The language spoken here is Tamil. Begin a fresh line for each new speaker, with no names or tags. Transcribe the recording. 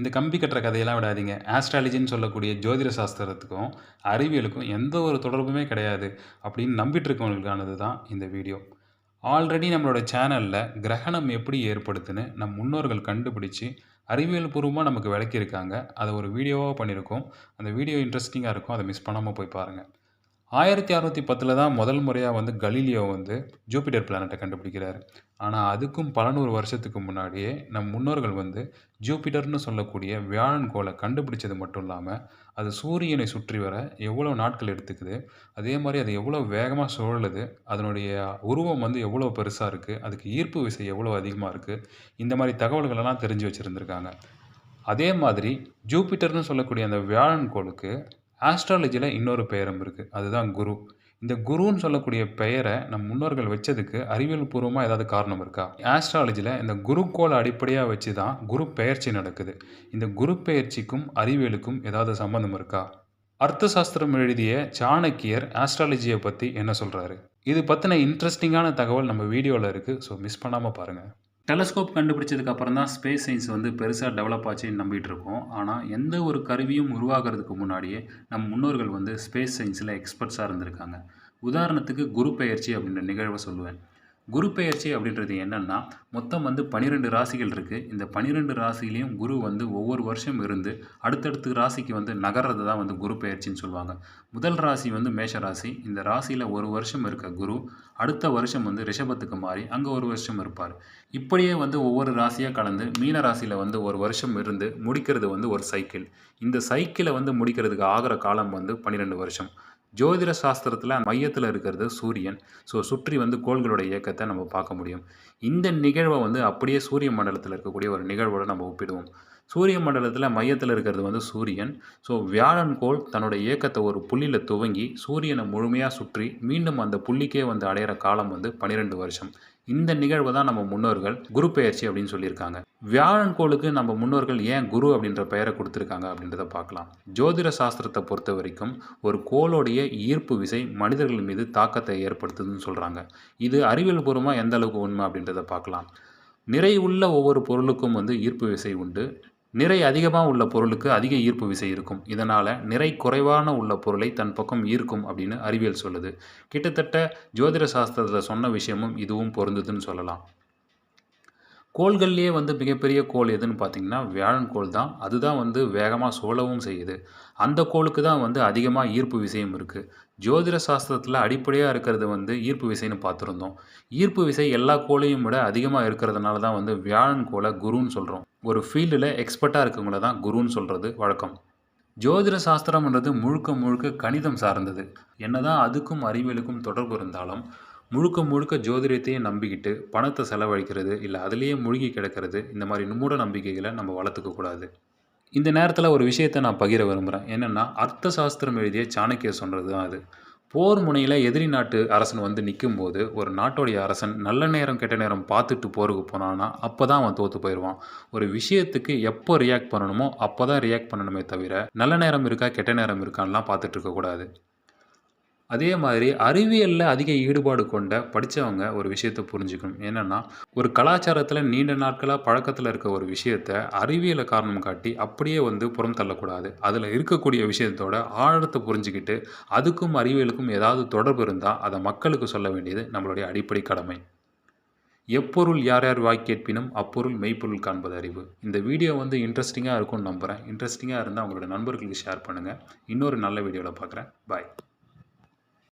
இந்த கம்பி கட்டுற கதையெல்லாம் விடாதீங்க. ஆஸ்ட்ராலஜின்னு சொல்லக்கூடிய ஜோதிட சாஸ்திரத்துக்கும் அறிவியலுக்கும் எந்த ஒரு தொடர்புமே கிடையாது அப்படின்னு நம்பிட்டு இருக்கவங்களுக்கானது தான் இந்த வீடியோ. ஆல்ரெடி நம்மளோட சேனலில் கிரகணம் எப்படி ஏற்படுத்துன்னு நம் முன்னோர்கள் கண்டுபிடிச்சி அறிவியல் பூர்வமாக நமக்கு விளக்கியிருக்காங்க. அதை ஒரு வீடியோவாக பண்ணியிருக்கோம். அந்த வீடியோ இன்ட்ரெஸ்டிங்காக இருக்கும். அதை மிஸ் பண்ணாமல் போய் பாருங்கள் ஆயிரத்தி அறநூற்றி பத்தில் தான் முதல் முறையாக வந்து கலீலியோ வந்து ஜூபிட்டர் பிளானட்டை கண்டுபிடிக்கிறாரு. ஆனால் அதுக்கும் பல நூறு வருஷத்துக்கு முன்னாடியே நம் முன்னோர்கள் வந்து ஜூபிட்டர்னு சொல்லக்கூடிய வியாழன் கோளை கண்டுபிடிச்சது மட்டும் இல்லாமல் அது சூரியனை சுற்றி வர எவ்வளோ நாட்கள் எடுத்துக்குது அதே மாதிரி அது எவ்வளோ வேகமாக சுழலுது அதனுடைய உருவம் வந்து எவ்வளோ பெருசாக இருக்குது அதுக்கு ஈர்ப்பு விசை எவ்வளோ அதிகமாக இருக்குது இந்த மாதிரி தகவல்களெல்லாம் தெரிஞ்சு வச்சுருந்துருக்காங்க. அதே மாதிரி ஜூபிட்டர்னு சொல்லக்கூடிய அந்த வியாழன் கோளுக்கு ஆஸ்ட்ராலஜியில் இன்னொரு பெயரும் இருக்குது அதுதான் குரு. இந்த குருன்னு சொல்லக்கூடிய பெயரை நம் முன்னோர்கள் வச்சதுக்கு அறிவியல் பூர்வமாக ஏதாவது காரணம் இருக்கா? ஆஸ்ட்ராலஜியில் இந்த குருக்கோளை அடிப்படையாக வச்சு தான் குரு பெயர்ச்சி நடக்குது. இந்த குரு பெயர்ச்சிக்கும் அறிவியலுக்கும் ஏதாவது சம்மந்தம் இருக்கா? அர்த்த சாஸ்திரம் எழுதிய சாணக்கியர் ஆஸ்ட்ராலஜியை பற்றி என்ன சொல்கிறாரு இது பற்றின இன்ட்ரெஸ்டிங்கான தகவல் நம்ம வீடியோவில் இருக்குது ஸோ மிஸ் பண்ணாமல் பாருங்கள் டெலஸ்கோப் கண்டுபிடிச்சதுக்கு அப்புறம் தான் ஸ்பேஸ் சயின்ஸ் வந்து பெருசாக டெவலப் ஆச்சுன்னு நம்பிட்டு இருக்கோம் ஆனால் எந்த ஒரு கருவியும் உருவாகிறதுக்கு முன்னாடியே நம் முன்னோர்கள் வந்து ஸ்பேஸ் சயின்ஸில் எக்ஸ்பர்ட்ஸாக இருந்திருக்காங்க. உதாரணத்துக்கு குரு பெயர்ச்சி அப்படின்ற நிகழ்வை சொல்லுவேன். குரு பெயர்ச்சி அப்படின்றது என்னென்னா மொத்தம் வந்து பன்னிரெண்டு ராசிகள் இருக்குது இந்த பன்னிரெண்டு ராசிலையும் குரு வந்து ஒவ்வொரு வருஷம் இருந்து அடுத்தடுத்து ராசிக்கு வந்து நகர்றது தான் வந்து குரு பெயர்ச்சின்னு சொல்லுவாங்க. முதல் ராசி வந்து மேஷ ராசி இந்த ராசியில் ஒரு வருஷம் இருக்க குரு அடுத்த வருஷம் வந்து ரிஷபத்துக்கு மாறி அங்கே ஒரு வருஷம் இருப்பார். இப்படியே வந்து ஒவ்வொரு ராசியாக கலந்து மீன ராசியில் வந்து ஒரு வருஷம் இருந்து முடிக்கிறது வந்து ஒரு சைக்கிள் இந்த சைக்கிளை வந்து முடிக்கிறதுக்கு ஆகிற காலம் வந்து பன்னிரெண்டு வருஷம். ஜோதிட சாஸ்திரத்தில் மையத்தில் இருக்கிறது சூரியன். ஸோ சுற்றி வந்து கோள்களோட இயக்கத்தை நம்ம பார்க்க முடியும். இந்த நிகழ்வை வந்து அப்படியே சூரிய மண்டலத்தில் இருக்கக்கூடிய ஒரு நிகழ்வோடு நம்ம ஒப்பிடுவோம். சூரிய மண்டலத்தில் மையத்தில் இருக்கிறது வந்து சூரியன். ஸோ வியாழன் கோள் தன்னோட இயக்கத்தை ஒரு புள்ளியில் துவங்கி சூரியனை முழுமையாக சுற்றி மீண்டும் அந்த புள்ளிக்கே வந்து அடையிற காலம் வந்து பன்னிரெண்டு வருஷம். இந்த நிகழ்வு தான் நம்ம முன்னோர்கள் குரு பெயர்ச்சி அப்படின்னு சொல்லியிருக்காங்க. வியாழன் கோளுக்கு நம்ம முன்னோர்கள் ஏன் குரு அப்படின்ற பெயரை கொடுத்துருக்காங்க அப்படின்றத பார்க்கலாம். ஜோதிட சாஸ்திரத்தை பொறுத்த வரைக்கும் ஒரு கோளுடைய ஈர்ப்பு விசை மனிதர்கள் மீது தாக்கத்தை ஏற்படுத்துதுன்னு சொல்கிறாங்க இது அறிவியல் பூர்வமாக எந்த அளவுக்கு உண்மை அப்படின்றத பார்க்கலாம். நிறை உள்ள ஒவ்வொரு பொருளுக்கும் வந்து ஈர்ப்பு விசை உண்டு. நிறை அதிகமாக உள்ள பொருளுக்கு அதிக ஈர்ப்பு விசை இருக்கும். இதனால் நிறை குறைவான உள்ள பொருளை தன் பக்கம் ஈர்க்கும் அப்படின்னு அறிவியல் சொல்லுது. கிட்டத்தட்ட ஜோதிட சாஸ்திரத்தில் சொன்ன விஷயமும் இதுவும் பொருந்துதுன்னு சொல்லலாம். கோள்கள்லேயே வந்து மிகப்பெரிய கோள் எதுன்னு பார்த்தீங்கன்னா வியாழன் கோள் தான். அதுதான் வந்து வேகமாக சோழவும் செய்யுது. அந்த கோளுக்கு தான் வந்து அதிகமாக ஈர்ப்பு விசையும் இருக்குது ஜோதிட சாஸ்திரத்தில் அடிப்படையாக இருக்கிறது வந்து ஈர்ப்பு விசைன்னு பார்த்துருந்தோம் ஈர்ப்பு விசை எல்லா கோளையும் விட அதிகமாக இருக்கிறதுனால தான் வந்து வியாழன் கோளை குருன்னு சொல்கிறோம் ஒரு ஃபீல்டில் எக்ஸ்பர்ட்டாக இருக்கவங்கள தான் குருன்னு சொல்கிறது வழக்கம். ஜோதிட சாஸ்திரம்ன்றது முழுக்க முழுக்க கணிதம் சார்ந்தது. என்னதான் அதுக்கும் அறிவியலுக்கும் தொடர்பு இருந்தாலும் முழுக்க முழுக்க ஜோதிடத்தையே நம்பிக்கிட்டு பணத்தை செலவழிக்கிறது இல்லை அதுலேயே மூழ்கி கிடக்கிறது இந்த மாதிரி மூட நம்பிக்கைகளை நம்ம வளர்த்துக்கக்கூடாது இந்த நேரத்தில் ஒரு விஷயத்தை நான் பகிர விரும்புகிறேன் என்னென்னா அர்த்த சாஸ்திரம் எழுதிய சாணக்கியர் சொல்கிறது தான் அது. போர் முனையில் எதிரி நாட்டு அரசன் வந்து நிற்கும்போது ஒரு நாட்டோடைய அரசன் நல்ல நேரம் கெட்ட நேரம் பார்த்துட்டு போருக்கு போனான்னா அப்போ தான் அவன் தோற்று போயிடுவான் ஒரு விஷயத்துக்கு எப்போ ரியாக்ட் பண்ணணுமோ அப்போ தான் ரியாக்ட் பண்ணணுமே தவிர நல்ல நேரம் இருக்கா கெட்ட நேரம் இருக்கான்லாம் பார்த்துட்டு இருக்கக்கூடாது. அதே மாதிரி அறிவியலில் அதிக ஈடுபாடு கொண்ட படித்தவங்க ஒரு விஷயத்தை புரிஞ்சுக்கணும். என்னென்னா ஒரு கலாச்சாரத்தில் நீண்ட நாட்களாக பழக்கத்தில் இருக்க ஒரு விஷயத்தை அறிவியலை காரணம் காட்டி அப்படியே வந்து புறம் தள்ளக்கூடாது. அதில் இருக்கக்கூடிய விஷயத்தோட ஆழத்தை புரிஞ்சுக்கிட்டு அதுக்கும் அறிவியலுக்கும் ஏதாவது தொடர்பு இருந்தால் அதை மக்களுக்கு சொல்ல வேண்டியது நம்மளுடைய அடிப்படை கடமை. எப்பொருள் யார் யார் வாய் கேட்பினும் அப்பொருள் மெய்ப்பொருள் காண்பது அறிவு. இந்த வீடியோ வந்து இன்ட்ரெஸ்டிங்காக இருக்கும்னு நம்புகிறேன் இன்ட்ரெஸ்டிங்காக இருந்தால் உங்களோட நண்பர்களுக்கு ஷேர் பண்ணுங்கள் இன்னொரு நல்ல வீடியோவில் பார்க்குறேன் பாய்